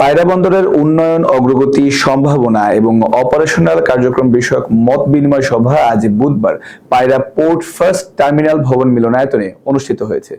পায়রা বন্দরের উন্নয়ন, অগ্রগতি, সম্ভাবনা এবং অপারেশনাল কার্যক্রম বিষয়ক মত বিনিময় সভা আজ বুধবার পায়রা পোর্ট ফার্স্ট টার্মিনাল ভবন মিলনায়তনে অনুষ্ঠিত হয়েছে।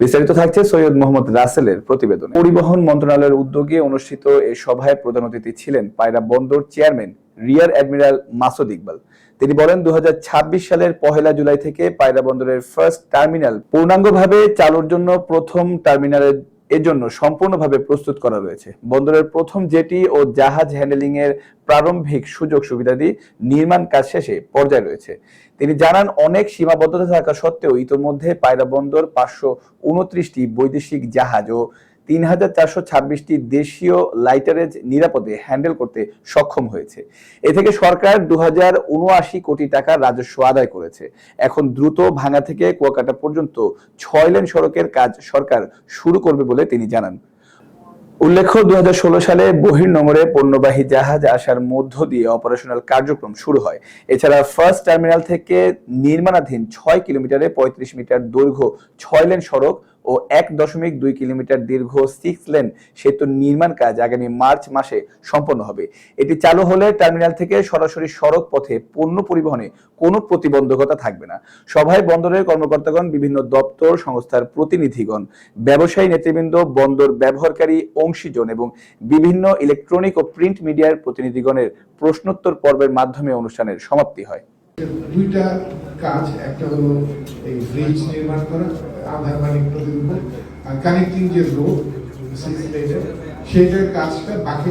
বিস্তারিত থাকছে সৈয়দ মোহাম্মদ রাসেলের প্রতিবেদন। পরিবহন মন্ত্রণালয়ের উদ্যোগে অনুষ্ঠিত এই সভায় প্রধান অতিথি ছিলেন পায়রা বন্দর chairman, rear admiral Masud Iqbal. তিনি বলেন দু হাজার ছাব্বিশ সালের পহেলা জুলাই থেকে পায়রা বন্দরের ফার্স্ট টার্মিনাল পূর্ণাঙ্গভাবে চালুর জন্য প্রথম টার্মিনালের এর জন্য সম্পূর্ণভাবে প্রস্তুত করা রয়েছে। বন্দরের প্রথম জেটি ও জাহাজ হ্যান্ডেলিং এর প্রারম্ভিক সুযোগ সুবিধাদি নির্মাণ কাজ শেষে পর্যায়ে রয়েছে। তিনি জানান, অনেক সীমাবদ্ধতা থাকা সত্ত্বেও ইতোমধ্যে পায়রা বন্দর পাঁচশো উনত্রিশটি বৈদেশিক জাহাজ ও তিন হাজার চারশো ছাব্বিশটি দেশীয় লাইটারেজ নিরাপদে হ্যান্ডেল করতে সক্ষম হয়েছে। এ থেকে সরকার দু হাজার উনআশি কোটি টাকা রাজস্ব আদায় করেছে। এখন দ্রুত ভাঙা থেকে কুয়াকাটা পর্যন্ত ছয় লেন সড়কের কাজ সরকার শুরু করবে বলে তিনি জানান। উল্লেখ্য দুই হাজার ষোলো সালে বহির্নোঙরে পণ্যবাহী জাহাজ আসার মধ্য দিয়ে অপারেশনাল কার্যক্রম শুরু হয়। এছাড়া ফার্স্ট টার্মিনাল থেকে নির্মাণাধীন ছয় কিলোমিটারে পঁয়ত্রিশ মিটার দৈর্ঘ্য ছয় লেন সড়ক ও এক দশমিক দুই কিলোমিটার দীর্ঘ সিক্স লেন সেতু নির্মাণ কাজ আগামী মার্চ মাসে সম্পন্ন হবে। এটি চালু হলে টার্মিনাল থেকে সরাসরি সড়ক পথে পণ্য পরিবহনে কোনো প্রতিবন্ধকতা থাকবে না। সভায় বন্দরের কর্মকর্তাগণ, বিভিন্ন দপ্তর, সংস্থার প্রতিনিধিগণ, ব্যবসায়ী নেতৃবৃন্দ, বন্দর ব্যবহারকারী, অংশীজন এবং বিভিন্ন ইলেকট্রনিক ও প্রিন্ট মিডিয়ার প্রতিনিধিগণের প্রশ্নোত্তর পর্বের মাধ্যমে অনুষ্ঠানের সমাপ্তি হয়। দুইটা কাজ, একটা হলো এই ব্রিজ নির্মাণ করা, আধার মানিক নদীর উপর আর কানেক্টিং যে রোড সেটার কাজটা বাকি